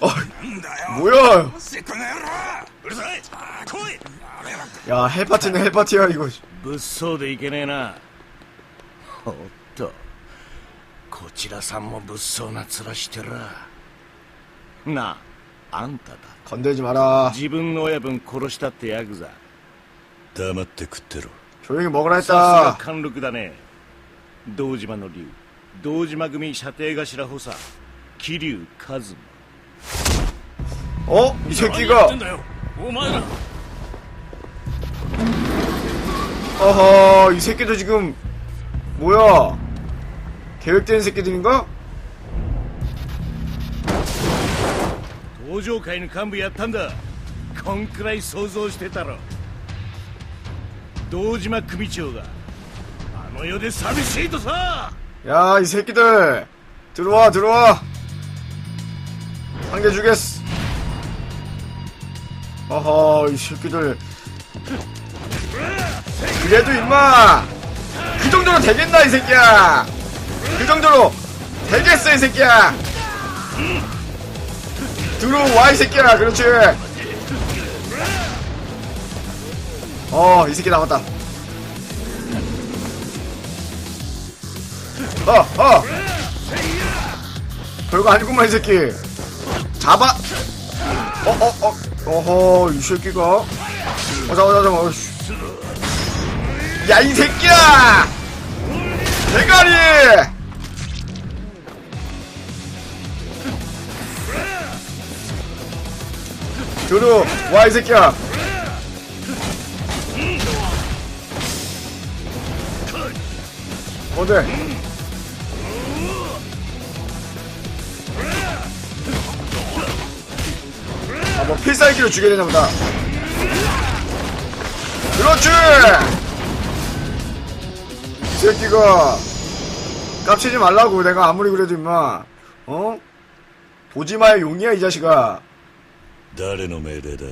なんだよ 뭐야 せっこの野郎うるさい来い 야 헬파티는 헬파티야 이거 物騒でいけねえなおっとこちらさんも物騒な面してらなああんただ 건들지 마라 自分の親分殺したってヤクザ黙って食ってろ 조용히 먹으라 さすが 했다 貫禄だね堂島の竜堂島組射程頭補佐桐生一馬 어? 이 何やっ 새끼가 てんだよお前ら 어허 이 새끼도 지금 뭐야 계획된 새끼들인가? 登場会の幹部やったんだこんくらい想像してたろ堂島組長があの世で寂しいとさ 야 이 새끼들 들어와 들어와 상대 주겠어 어허 이 새끼들 그래도 임마 그 정도로 되겠나 이 새끼야 그 정도로 되겠어 이 새끼야 들어와 이 새끼야 그렇지 어 이 새끼 남았다 어, 어! 별거 아니구만, 이 새끼. 잡아! 어, 어, 어, 어 허, 이 새끼가. 어, 잠깐만, 잠깐만, 어이씨. 야, 이 새끼야! 대가리! 들어와, 이 새끼야. 뭔데? 뭐 필살기로 죽여야 되나 보다. 그렇지! 이 새끼가 깝치지 말라고 내가 아무리 그래도 임마 어? 보지마의 용이야 이 자식아 誰の命令だ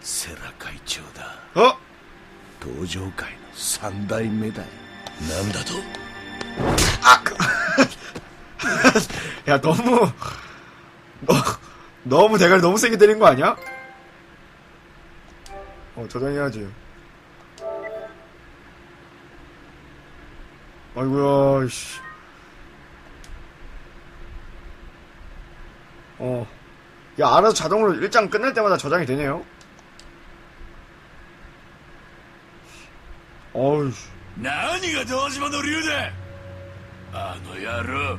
世良会長だ 어? 登場会の三代目だよなんだと 야 너무 너, 너무 대가리 너무 세게 때린 거 아니야? 어 저장해야지 아이고야 씨. 어. 야 알아서 자동으로 일장 끝날 때마다 저장이 되네요 어우 씨. 何が堂島の竜だあの野郎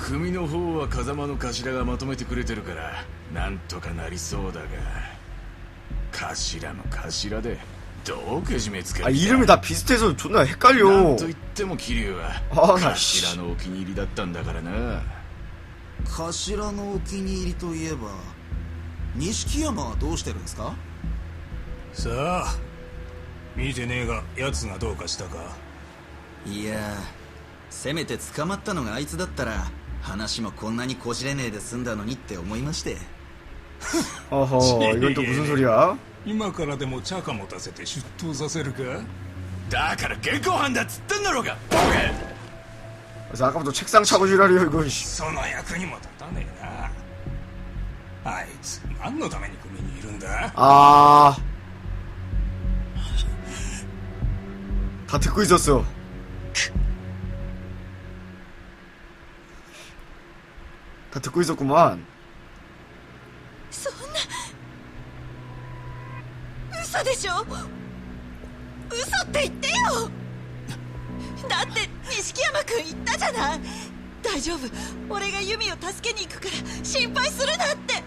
組の方は風間の頭がまとめてくれてるからなんとかなりそうだが頭の頭でどうけじめつけ 아 る気だ 이름이 다 비슷해서 존나 なん 헷갈려 と言っても桐生はあなし頭のお気に入りだったんだからな頭のお気に入りといえば錦山はどうしてるんですかさあ見てねえが奴がどうかしたかいやせめて捕まったのがあいつだったら 話もこんなにこじれねえで済んだのにって思いまして 어허 이건 또 무슨 소리야 今からでも茶化持たせて出頭させるかだから現行犯だっつってんだろうがボケ 그래서 아까부터 책상 차고 지랄이요 이거 씨. その役にも立たねえなあいつ何のために組にいるんだ 아. 다 듣고 있었어. 다 듣고 있었구만. そんな嘘でしょ嘘って言ってよだって錦山君言ったじゃない大丈夫俺がユミを助けに行くから心配するなって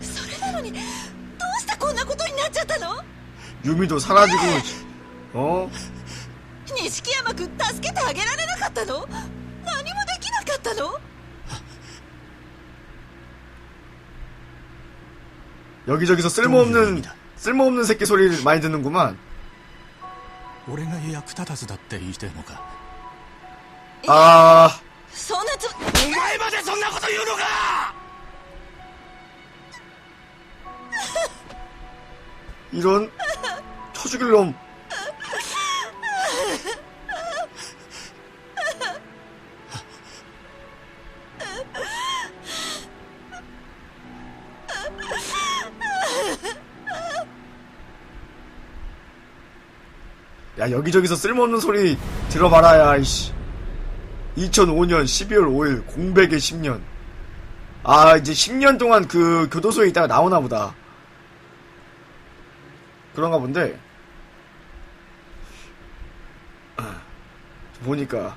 それなのにどうしてこんなことになっちゃったの 유미도 사라지고, 어? 錦山君助けてあげられなかったの何もできな かったの 여기저기서 쓸모없는, 쓸모없는 새끼 소리를 많이 듣는구만. 俺が役立たずだって言いてんのか 아, そんなつお前までそんなこと言うのか 이런, 쳐 죽일 놈. 야, 여기저기서 쓸모없는 소리 들어봐라, 야, 이씨. 2005년 12월 5일, 공백의 10년. 아, 이제 10년 동안 그 교도소에 있다가 나오나 보다. 그런가 본데. 아, 보니까.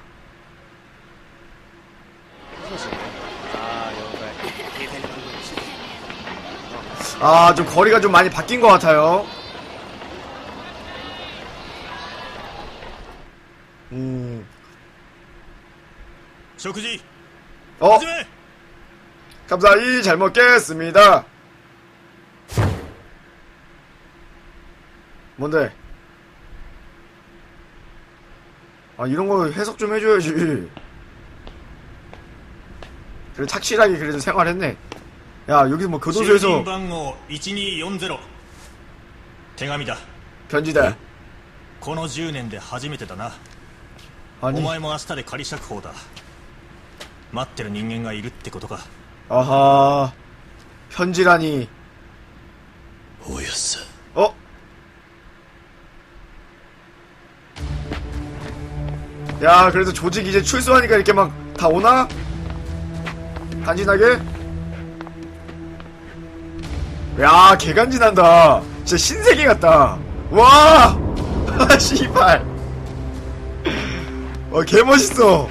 아, 좀 거리가 좀 많이 바뀐 것 같아요. 食事 어, 始め 감사히 잘 먹겠습니다. 뭔데? 아, 이런 거 해석 좀 해줘야지. 그래, 착실하게 그래도 생활했네. 야, 여기 뭐 就 교도소에서 任番号1240手紙だ 편지다. この10年で初めてだな 아니, お前も明日で仮釈放だ 待ってる人間がいるってことか 아하. 편지라니. おやっさ 어? 야, 그래도 조직 이제 출소하니까 이렇게 막 다 오나? 간지나게? 야, 개간지난다. 진짜 신세계 같다. 와! 씨발. 와, 개멋있어.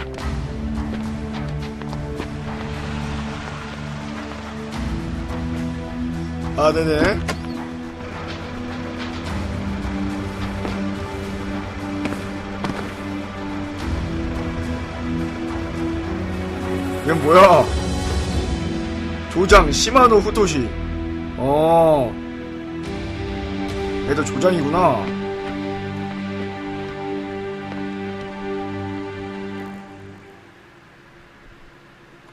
아, 네네. 이건 뭐야? 조장 시마노 후토시. 어. 얘도 조장이구나.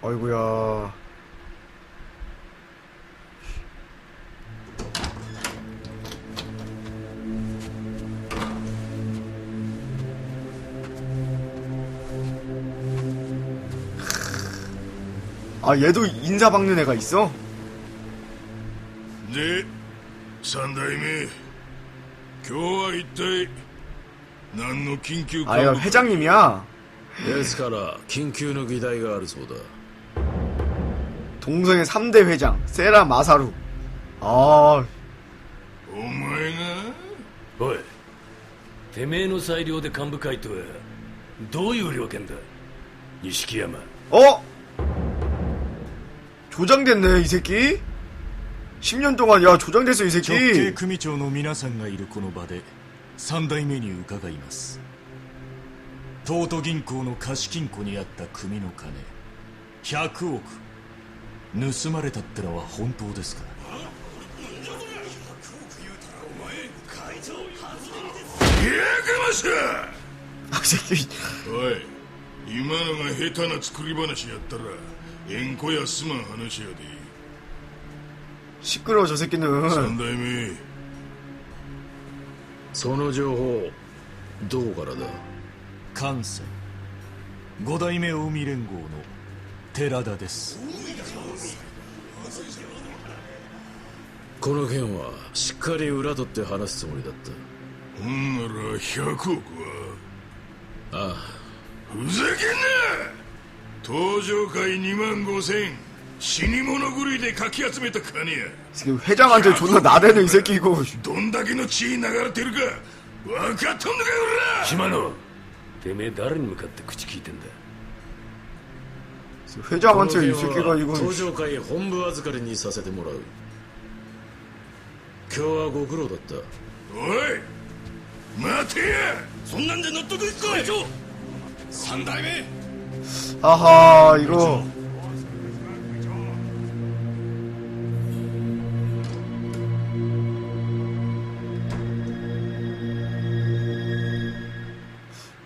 어이구야. 아, 얘도 인사 박는 애가 있어? で三代目今日は一体何の緊急 아, 얘가 幹部 회장님이야. ですから緊急の議題があるそうだ 동성의 3대 회장, 세라 마사루. 아, お前がおいてめえの裁量で幹部会とはどういう了見だ錦山 어? 조장됐네, 이 새끼? 10년 동안, 야, 조장됐어, 이 直系 새끼. 組長の皆さんがいるこの場で三代目に伺います東都銀行の貸金庫にあった組の金100億盗まれたってのは本当ですか 아, 이 새끼. おい今のが下手な作り話やったら 縁故やすまん話やで 시끄러워, 저 새끼는. 三代目その情報どこからだ関西五代目近江連合の寺田ですこの件はしっかり裏取って話すつもりだっほんなら100億はたああふざけんな 登場会2万5千死に物狂いでかき集めた金や 이 새끼 회장한테 존나 나대는 이 새끼 이거 どんだけの血流れてるか分かっとんのかよ島野てめえ誰に向かって口聞いてんだ 회장한테 이 새끼가 이거 登場会本部預かりにさせてもらう今日はご苦労だったおい待てやそんなんで納得いくか会長三代目 아하 이거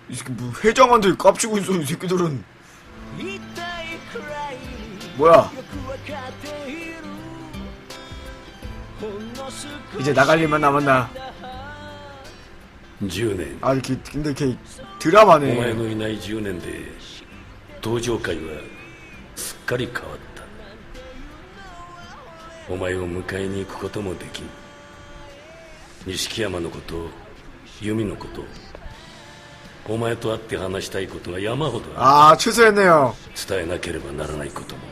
이 새끼 뭐 회장한테 깝치고 있어 이 새끼들은 뭐야 이제 나갈 일만 남았나 10年 아 이렇게 근데 걔 お前 드라마네 のいない10年で 登場会はすっかり変わった。お前を迎えに行くこともできん。錦山のこと由美のことお前と会って話したいことが山ほどある。あ伝えなければならないことも。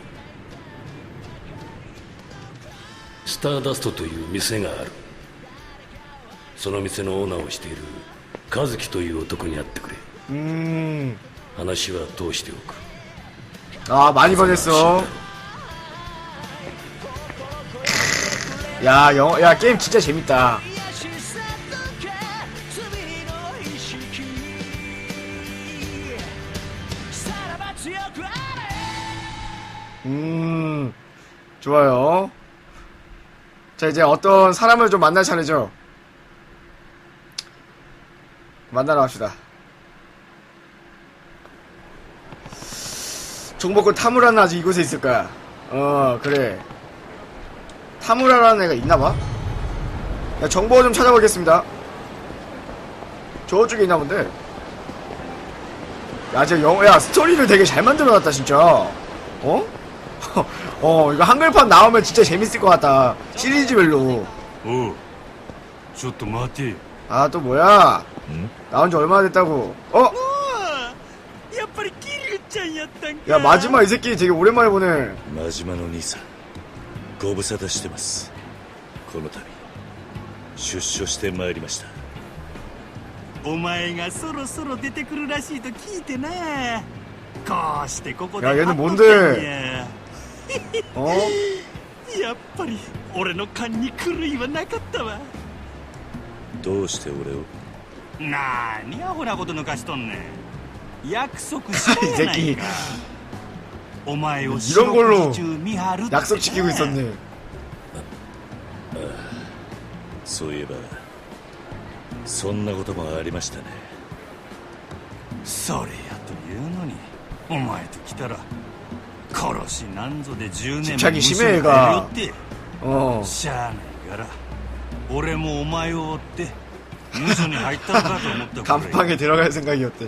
スターダストという店がある。その店のオーナーをしている和樹という男に会ってくれ。うん。 話は通しておく 아 많이 보냈어 야 영어 야 게임 진짜 재밌다 음 좋아요 자 이제 어떤 사람을 좀 만날 차례죠 만나러 갑시다 정보권 타무라는 아직 이곳에 있을 거야. 어, 그래. 타무라라는 애가 있나봐? 야, 정보 좀 찾아보겠습니다. 저쪽에 있나 본데. 야, 저 영어, 야, 스토리를 되게 잘 만들어놨다, 진짜. 어? 어, 이거 한글판 나오면 진짜 재밌을 것 같다. 시리즈별로. 어, 저또 마티. 아, 또 뭐야? 응? 나온 지 얼마나 됐다고. 어? 야, 마지막 이 새끼 되게 오랜만에 보네. 真島の兄さんご無沙汰してますこの度出所してまいりましたお前がそろそろ出てくるらしいと聞いてなこうしてここでや얘는 会っと 뭔 ったん 데 や 어? やっぱり俺の勘に狂いはなかったわどうして俺をなーにアホなこと抜かしとんねん 約束したやないかお前を 이런 걸로 四六時中見張るって 약속 지키고 있었네. そういえばそんなこともありましたねそれやというのにお前と来たら殺しなんぞで10年も 집착이 無 심해, 償 얘가 帰りよって 어. しゃあないから俺もお前を追って無所に入ったのかと思ったくらい 감방에 들어갈 생각이었대.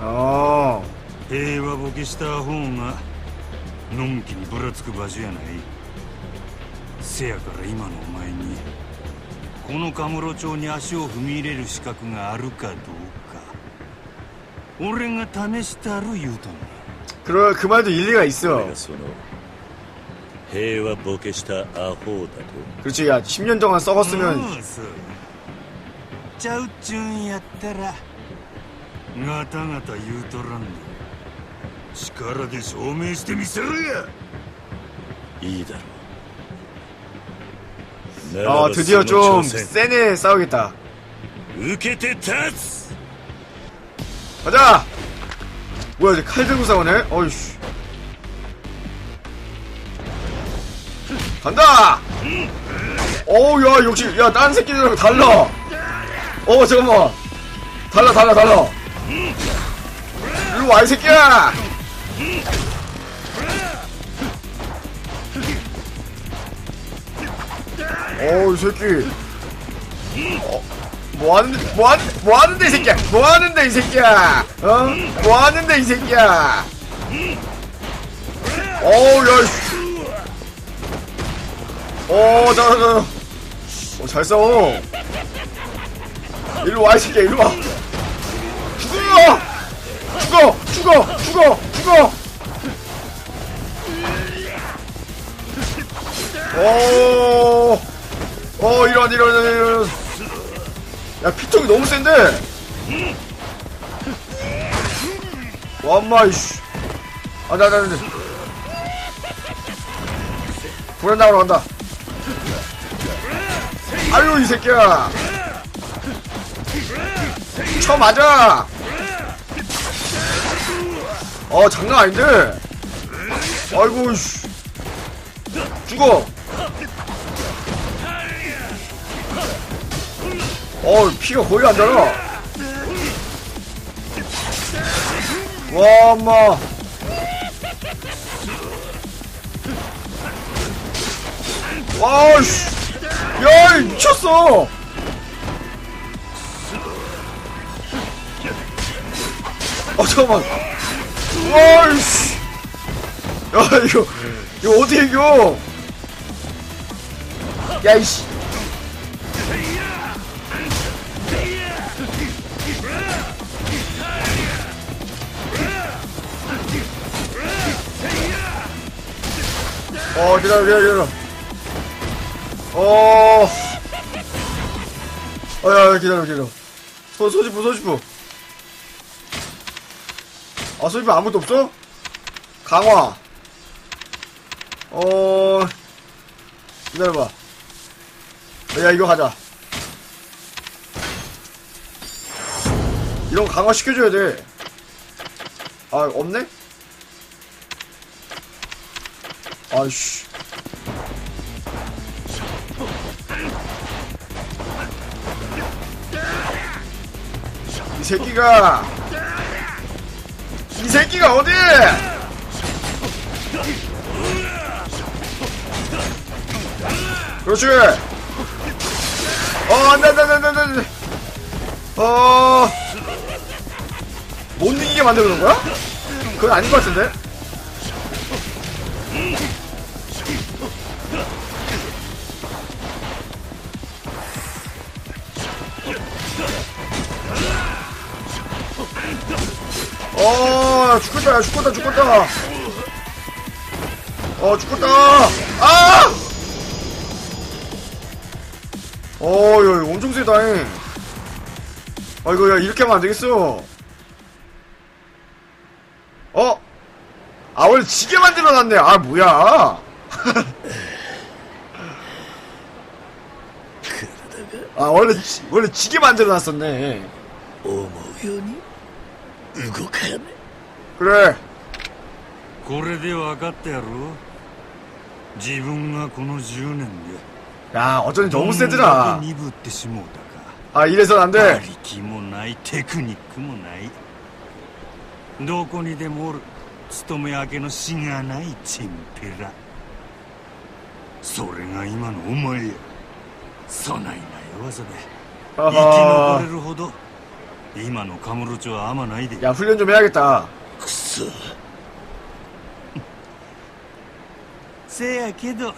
어. 平和ボケした方がのんきにぶらつく場所やないせやから今のお前にこのカムロ町に足を踏み入れる資格があるかどうか俺が試したる言うとんねん 그러, 그 말도 일리가 俺 있어. がその平和ボケしたアホだと 그렇지, 야, 10년 동안 썩었으면, そうそうちゃうっちゅうんやったら ガタガタ言うとらんで力で証明してみせろやいいだろうならば 아 드디어 その 좀 挑戦 세네 싸우겠다 受けて立つ 가자 뭐야 이제 칼 들고 싸우네 어이씨 간다 어우 야 역시 야 딴 새끼들하고 달라 어 잠깐만 달라 달라 달라 일로 와이 새끼야! 어우 이 새끼. 어, 뭐 하는데 뭐 하는 뭐 하는데 이 새끼야? 뭐 하는데 이 새끼야? 어 뭐 하는데 이 새끼야? 어우 야씨. 어 자자자. 어잘 싸워. 일로 와 이 새끼야 일로 와 죽어 죽어 죽어 죽어 죽어 어, 어, 이런, 이런, 이런. 야, 피통이 너무 센데? 와마, 이씨. 아, 나, 나, 나. 불안 나오러 간다. 아유, 이 새끼야. 쳐 맞아. 어, 장난 아닌데? 아이고, 씨. 죽어. 어 피가 거의 안 달아 와 엄마 와씨 야 미쳤어 아 잠깐만. 와이씨. 야 이거 이거 어떻게 이겨? 야 이씨. 어 기다려 기다려 기다려. 어. 어야 기다려 기다려. 소, 소지품 소지품 아 소지품 아무것도 없어? 강화 어 기다려봐 야 이거 가자 이런 거 강화 시켜줘야 돼 아 없네? 아이씨. 이 새끼가 이 새끼가 어디? 그렇지. 어, 안 돼, 안 돼, 안 돼, 안돼, 안돼. 어, 못 이기게 만들는 거야? 그건 아닌 것 같은데. 죽겠다 야, 죽겠다 죽겠다 어 죽겠다 아 어, 야, 이거 엄청 세다잉. 아, 이거, 야, 이렇게 하면 안 되겠어. 어? 아, 원래 지게 만들어놨네. 아, 뭐야. 아, 원래, 지, 원래 지게 만들어놨었네. 思うように動かね 그래. これで分かったやろ自分がこの10年で 야, 어쩐지 ど 너무 んだ 세더라. け鈍ってしもうたか 아, 이래선 안 馬 돼. 力もないテクニックもないどこにでもおる勤め明けのしがないチンペラそれが今のお前やそないな弱さで生き残 아하. れるほど今のカムロ町はあまないで 야, 훈련 좀 해야겠다. くそせやけど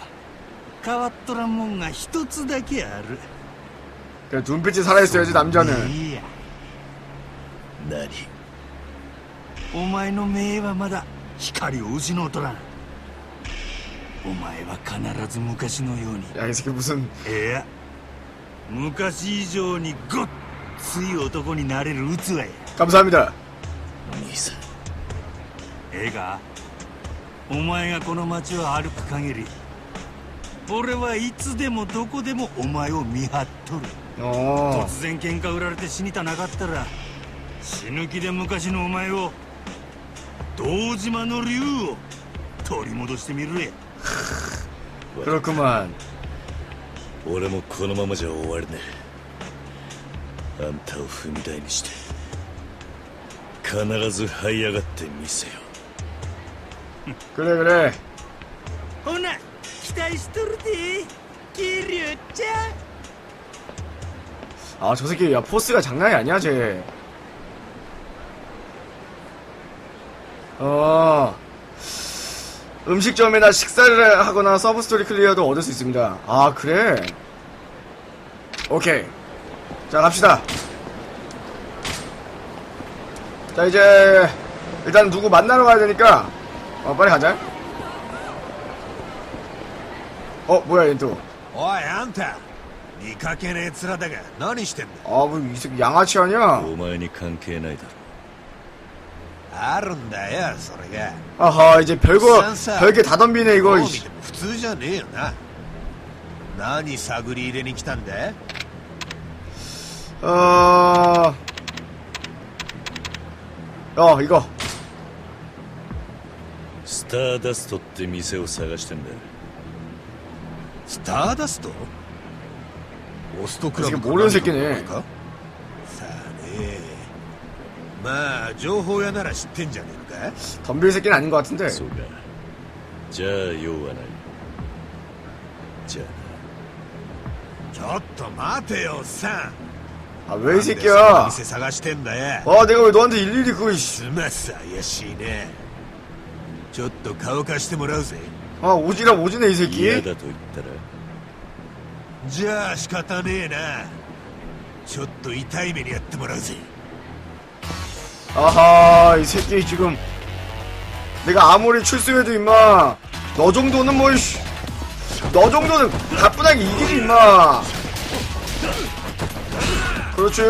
変わっとらんもんが一つだけある 그래, 눈빛이 살아있어야지, 남자는. いや何お前の目はまだ光を失うとらんお前は必ず昔のように 야, 이 새끼 무슨, いや昔以上にごっ 熱い男になれる器や 감사합니다. 兄さん ええかお前がこの街を歩く限り俺はいつでもどこでもお前を見張っとる 어. 突然喧嘩売られて死にたなかったら死ぬ気で昔のお前を堂島の竜を取り戻してみるや 그렇구만. 俺もこのままじゃ終われねえあんたを踏み台にして必ず這い上がってみせよ 그래 그래. 오나 기다리시토르디 기류짱 아 저 새끼 야 포스가 장난이 아니야 쟤. 어 음식점이나 식사를 하거나 서브 스토리 클리어도 얻을 수 있습니다. 아 그래. 오케이. 자 갑시다. 자 이제 일단 누구 만나러 가야 되니까 어 빨리 가자. 어 뭐야 얘 또. おいあんた見かけねえ面だが何してんだ 아뭐이 새끼 양아치 아니야? お前に関係ないだろあるんだよそれが 아하 이제 별거 싼싸. 별게 다 덤비네 ど 이거 う見 이씨. ても普通じゃねえよな何探り入れに来たんだ 어... 어 이거 スターダストって店を探してんだスターダストホストクラブ 이게 모르는 새끼네. かさあねまあ情報屋なら知ってんじゃねえのか 덤빌 새끼는 아닌 것 같은데 そうかじゃあ用はないじゃちょっと待てよおっさん 아 왜 이 なんでそんな 새끼야 店探してんだよ 아 내가 왜 너한테 일일이 그거 이씨 すます怪しいね ちょっと顔貸してもらうぜ 아 오지랖 오지네 이 あ嫌 새끼 だと言ったらじゃあ仕方ねえなちょっと痛い目にやってもらうぜ 아하 이 새끼 지금 내가 아무리 출소해도 임마 너 정도는 뭐 이씨 너 정도는 가뿐하게 이기지 임마 그렇지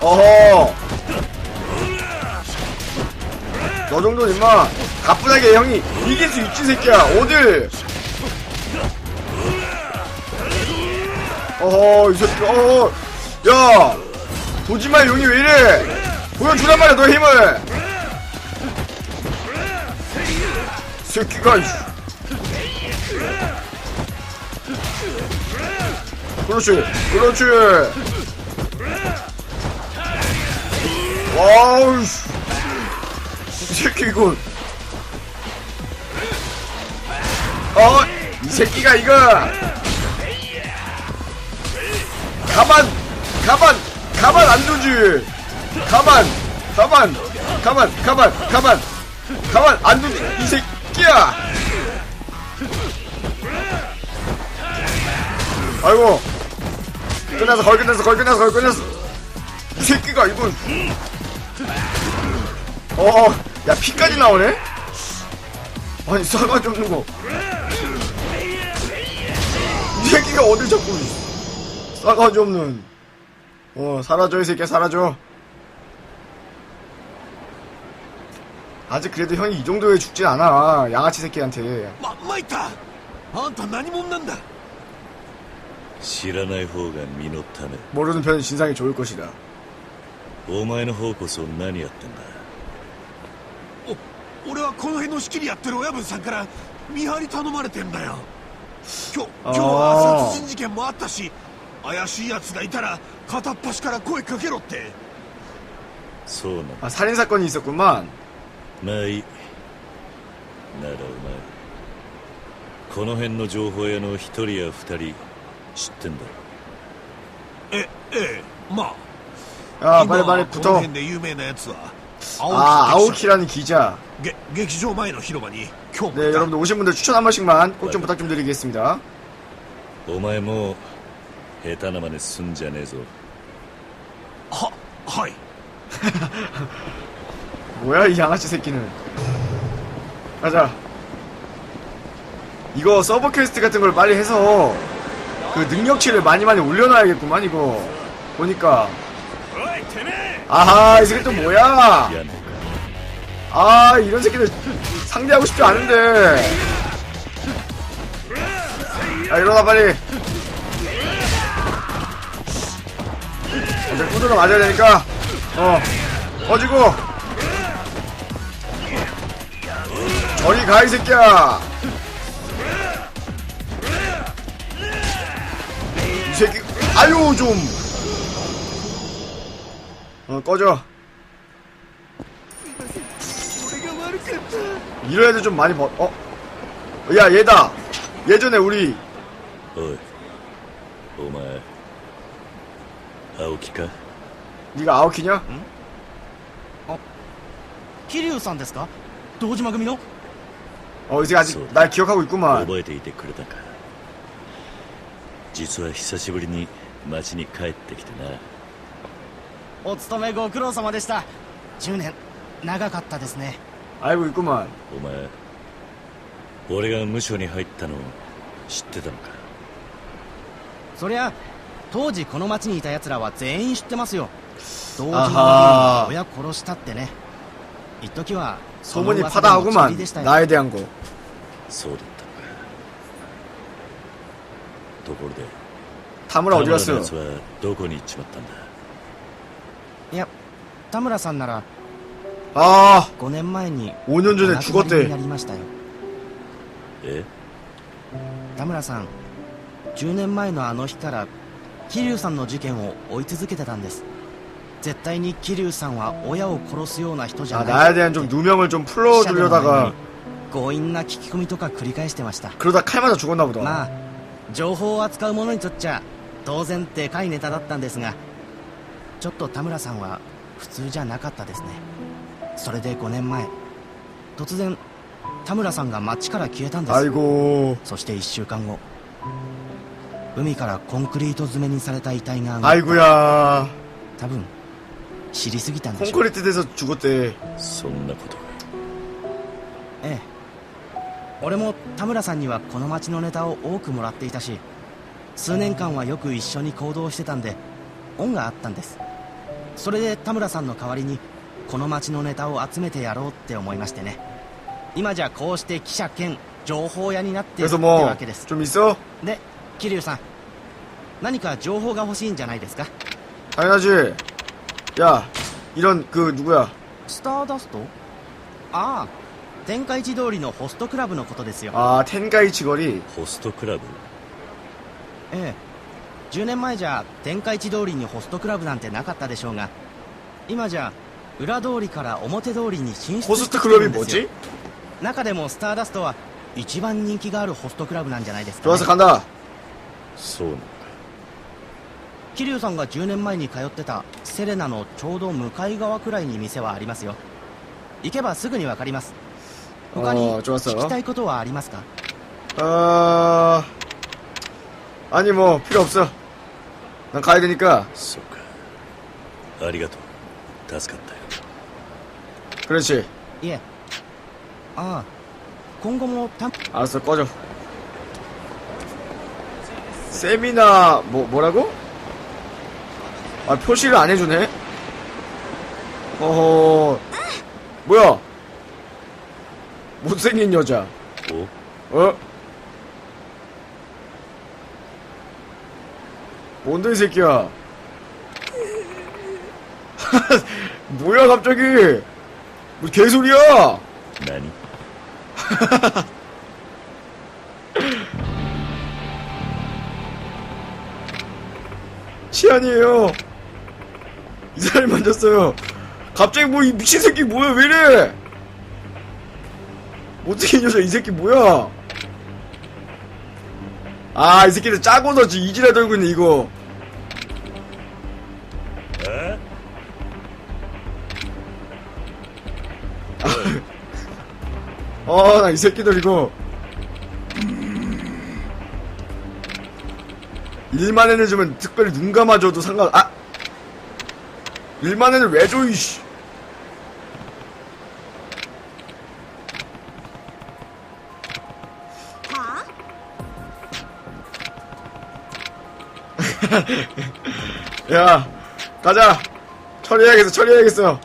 어허 너 정도는 임마. 가뿐하게 형이 이길 수 있지 새끼야. 어딜 어허 이 새끼 어허. 야 보지마 용이 왜 이래? 보여주란 말이야 너의 힘을. 새끼가. 그렇지 그렇지. 와우 새끼 이거 어이 새끼가 이거. 가만 가만 가만 안 두지. 가만 가만 가만 가만 가만 가만 안 두지. 이 새끼야. 아이고. 끝났어 거의 끝났어 거의 끝났어 거의 끝났어. 이 새끼가 이거 어 야 피까지 나오네 아니 싸가지 없는 거이 새끼가 어딜 자꾸 싸가지 없는 어 사라져 이 새끼야 사라져 아직 그래도 형이 이 정도에 죽진 않아 양아치 새끼한테 ま参ったあんた何者なんだ知らない方が身のため 모르는 편은 진상이 좋을 것이다 お前の方こそ何やってんだお 俺はこの辺の仕切りやってる親分さんから見張り頼まれてんだよ今日今日は殺人事件もあったし怪しい奴がいたら片っ端から声かけろってそうなの 아 살인사건이 있었구만 まあいいならお前この辺の情報屋の一人や二人知ってんだろえええま 야 あ 빨리 今 빨리 この 붙어 辺で有名なやつは 아 青木 아오키라는 기자 げ劇場前の広場に今日も 네 いた 여러분들 오신 분들 추천 한 번씩만 꼭 좀 부탁 좀 드리겠습니다 お前もう下手な真似すんじゃねえぞははい 뭐야 이 양아치 새끼는 가자 이거 서버 퀘스트 같은 걸 빨리 해서 그 능력치를 많이 많이 올려놔야겠구만 이거 보니까 아하 이 새끼 또 뭐야 미안해. 아 이런 새끼들 상대하고 싶지 않은데. 야 일어나 빨리. 이제 꾸준히 맞아야 되니까. 어 꺼지고. 저리 가 이 새끼야. 이 새끼 아유 좀. 어, 꺼져. 이런 애들 좀 많이 버, 어? 야, 얘다! 예전에 우리, おいお前青木か 네가 아오키냐? 桐生さんですか堂島組の 어, 이 새끼 아직 소- 날 기억하고 있구만. 覚えていてくれたか実は久しぶりに町に帰ってきてなお勤めご苦労様でした10年長かったですね 알고 있구만. お前俺が無所に入ったの知ってたのかそりゃ当時この町にいた奴らは全員知ってますよ堂島あはー組の親殺したってね一時はその 소문이 噂でも 파다하구만. ちりでしたよ 나에 대한 거. そうだったのかところで 타무라 어디 田村の 갔어? やつはどこに行っちまったんだいや田村さんなら 아, 5年前に 5년 お 전에 亡くなりにな 죽었대. りましたよえ田村さん10年前のあの日から桐生さんの事件を追い続けてたんです絶対に桐生さんは親を殺すような人じゃ 아, ない 나에 대한 좀 누명을 좀 記者での前 풀어주려다가 に強引な聞き込みとか繰り返してました 그러다 칼 맞아 죽었나 보다. まあ情報を扱う者にとっちゃ当然でかいネタだったんですがちょっと田村さんは普通じゃなかったですね それで5年前突然田村さんが町から消えたんです 아이고, そして1週間後海からコンクリート詰めにされた遺体が上がった 아이고야. 多分知りすぎたんでしょう 콘크리트 돼서 죽었대. そんなことがええ俺も田村さんにはこの町のネタを多くもらっていたし数年間はよく一緒に行動してたんで恩があったんですそれで田村さんの代わりに この町のネタを集めてやろうって思いましてね今じゃこうして記者兼情報屋になってるって 그래서 뭐, わけです 좀 있어? で桐生さん何か情報が欲しいんじゃないですか 당연하지. 야, 이런, 그, 누구야. スターダストああ天下一通りのホストクラブのことですよ 아, 텐가이치 거리. ホストクラブええ10年前じゃ天下一通りにホストクラブなんてなかったでしょうが今じゃ 裏通りから表通りに進出 호스트 してきて 클럽이 るんですよ 뭐지? 中でもスターダストは一番人気があるホストクラブなんじゃないですか、 좋아서 ね、 간다. そうなのか桐生さんが10年前に通ってたセレナのちょうど向かい側くらいに店はありますよ行けばすぐにわかります他にあー좋았어 聞きたいことはありますか 아, 아니 뭐 필요 없어. 난 가야 되니까. そうかありがとう助かったよ 그렇지. 예. 아, 공고모 탐. 알았어, 꺼져. 세미나 뭐 뭐라고? 아 표시를 안 해주네. 어허. 뭐야? 못생긴 여자. 뭐? 어? 뭔데 이 새끼야? 뭐야 갑자기? 뭐 개소리야? 何 치안이에요. 이 사람이 만졌어요. 갑자기 뭐 이 미친 새끼 뭐야 왜 이래? 못생긴 여자 이 새끼 뭐야? 아 이 새끼들 짜고서 지금 이지랄 떨고 있네 이거. 어 나 이 새끼들 이거 일만 해내주면 특별히 눈 감아줘도 상관 아 일만 해는 왜 줘, 이씨. 야, 가자. 처리해야겠어, 처리해야겠어.